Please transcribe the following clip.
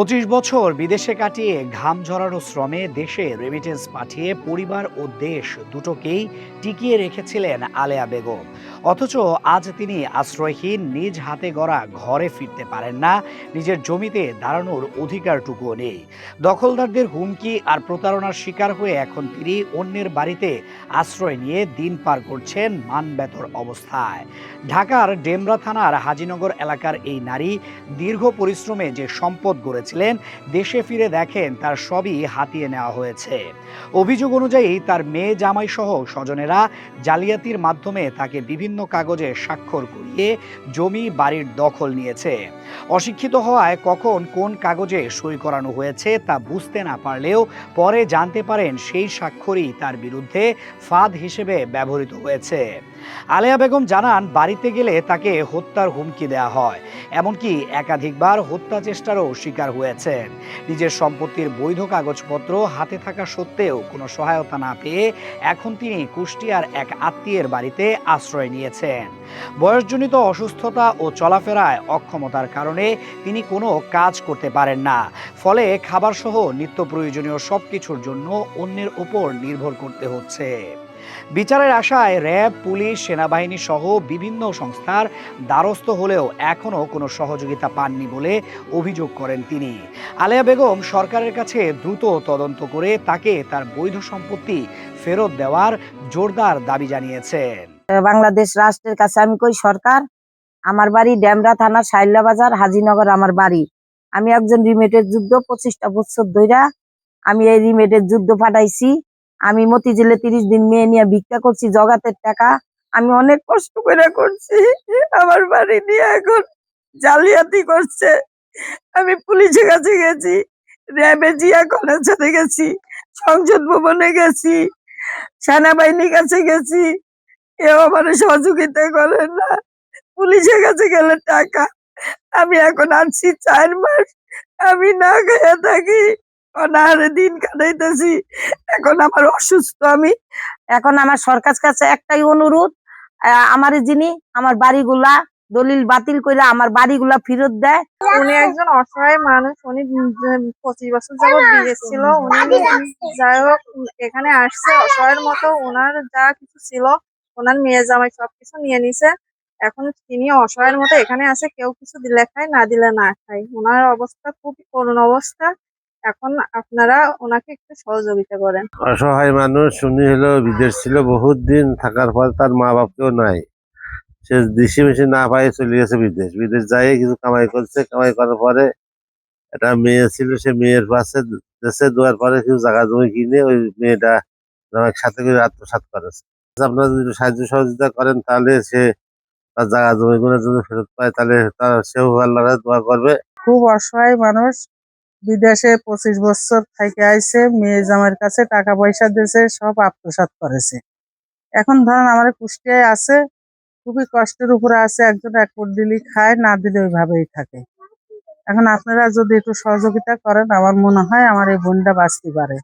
পঁচিশ বছর বিদেশে কাটিয়ে ঘাম ঝরানো শ্রমে দেশে রেমিটেন্স পাঠিয়ে পরিবার ও দেশ দুটোকেই টিকিয়ে রেখেছিলেন আলেয়া বেগম। অথচ আজ তিনি আশ্রয়হীন নিজ হাতে গড়া ঘরে ফিরতে পারেন না, নিজের জমিতে দাঁড়ানোর অধিকারটুকুও নেই। দখলদারদের হুমকি আর প্রতারণার শিকার হয়ে এখন তিনি অন্যের বাড়িতে আশ্রয় নিয়ে দিন পার করছেন মানবেতর অবস্থায়। ঢাকার ডেমরা থানার হাজিনগর এলাকার এই নারী দীর্ঘ পরিশ্রমে যে সম্পদ গড়েছিলেন, দেশে ফিরে দেখেন তার সবই হাতিয়ে নেওয়া হয়েছে। অভিযোগ অনুযায়ী তার মেয়ে জামাই সহ স্বজনেরা জালিয়াতির মাধ্যমে তাকে বিভিন্ন কাগজে স্বাক্ষর করিয়ে জমি, বাড়ির দখল নিয়েছে। অশিক্ষিত হওয়ায় কখন কোন কাগজে সই করানো হয়েছে তা বুঝতে না পারলেও পরে জানতে পারেন সেই স্বাক্ষরই তার বিরুদ্ধে ফাঁদ হিসেবে ব্যবহৃত হয়েছে। আলেয়া বেগম জানান, বাড়িতে গেলে তাকে হত্যার হুমকি দেওয়া হয়। এমনকি একাধিকবার হত্যা চেষ্টারও শিকার হয়েছেন। নিজের সম্পত্তির বৈধ কাগজপত্র হাতে থাকা সত্ত্বেও কোনো সহায়তা না পেয়ে এখন তিনি কুষ্টিয়ার এক আত্মীয়ের বাড়িতে আশ্রয় নিয়েছেন। বয়সজনিত অসুস্থতা ও চলাফেরায় অক্ষমতার কারণে তিনি কোনো কাজ করতে পারেন না। ফলে খাবারসহ নিত্য প্রয়োজনীয় সব কিছুর জন্য অন্যের উপর নির্ভর করতে হচ্ছে। বিচারের আশায় র্যাব, পুলিশ সেনাবাহিনী সহ বিভিন্ন সংস্থার দ্বারস্থ হলেও এখনও কোনো সহযোগিতা পাননি বলে অভিযোগ করেন তিনি। আলেয়া বেগম সরকারের কাছে দ্রুত তদন্ত করে তাকে তার বৈধ সম্পত্তি ফেরত দেওয়ার জোরদার দাবি জানিয়েছেন। বাংলাদেশ রাষ্ট্রের কাছে আমি কই, সরকার, আমার বাড়ি ড্যামরা থানা সাইল্লা বাজার, হাজিনগর আমার বাড়ি। আমি একজন রিমেটের যুদ্ধ, পঁচিশটা বছর ধইরা আমি এই রিমেটের যুদ্ধ পাঠাইছি আমি মতিঝিলে তিরিশ দিন মেয়ে নিয়ে ভিক্ষা করছি, জগাতের টাকা। আমি অনেক কষ্ট করে করছি। আমার বাড়ি নিয়ে এখন জালিয়াতি করছে। আমি পুলিশের কাছে গেছি র্যাবে জিয়া কলেজ সাথে গেছি, সংসদ ভবনে গেছি, সেনাবাহিনীর কাছে গেছি। কেউ আমার সহযোগিতা করে না। পুলিশের কাছে গেলে টাকা। আমি এখন আসছি চার মাস। আমি না খেয়ে থাকি। অনাহারে দিন কাটাইতেছি। এখন আমার অসুস্থ আমি। এখন আমার সরকার কাছে একটাই অনুরোধ আমার যিনি, আমার বাড়িগুলা দলিল বাতিল করে আমার বাড়িগুলা ফেরত দেয়। উনি একজন অসহায় মানুষ, উনি পঁচিশ বছর যাবত বিদেশ ছিল, উনি যাই হোক, এখানে আসছে, অসহায়ের মতো ওনার যা কিছু ছিল ওনার মেয়ে জামাই সবকিছু নিয়ে নিছে। এখন তিনি অসহায়ের মতো এখানে আছে, কেউ কিছু দিলে খায়, না দিলে না খায়। ওনার অবস্থা খুব করুণ অবস্থা। এখন আপনারা ওনাকে একটু সহযোগিতা করেন। অসহায় মানুষ উনি হলো বিদেশ ছিল বহুত দিন থাকার পর তার মা বাপকেও নাই। সে দেশি মেশি না পাই চলে গেছে বিদেশ। বিদেশ যাই কিছু কামাই করছে কামাই করার পরে একটা মেয়ে ছিল সে মেয়ের পাশে দেশে দেওয়ার পরে কিছু জায়গা জমি কিনে ওই মেয়েটা আমার সাথে করে আত্মসাৎ করেছে আপনারা যদি সাহায্য সহযোগিতা করেন তাহলে সে তার জায়গা জমিগুলো যদি ফেরত পায় তাহলে তার সেও আল্লাহ দোয়া করবে। খুব অসহায় মানুষ বিদেশে পঁচিশ বছর থেকে আইছে, মেয়ে জামাইয়ের কাছে টাকা পয়সা দিয়েছে, সব আত্মসাত করেছে। এখন ধরেন আমার কুষ্টিয়ায় আছে, খুবই কষ্টের উপরে আছে, একজন এক কোট দিলি খায়, না দিলে ওইভাবেই থাকে। এখন আপনারা যদি একটু সহযোগিতা করেন, আমার মনে হয় আমার এই বোনটা বাঁচতে পারে।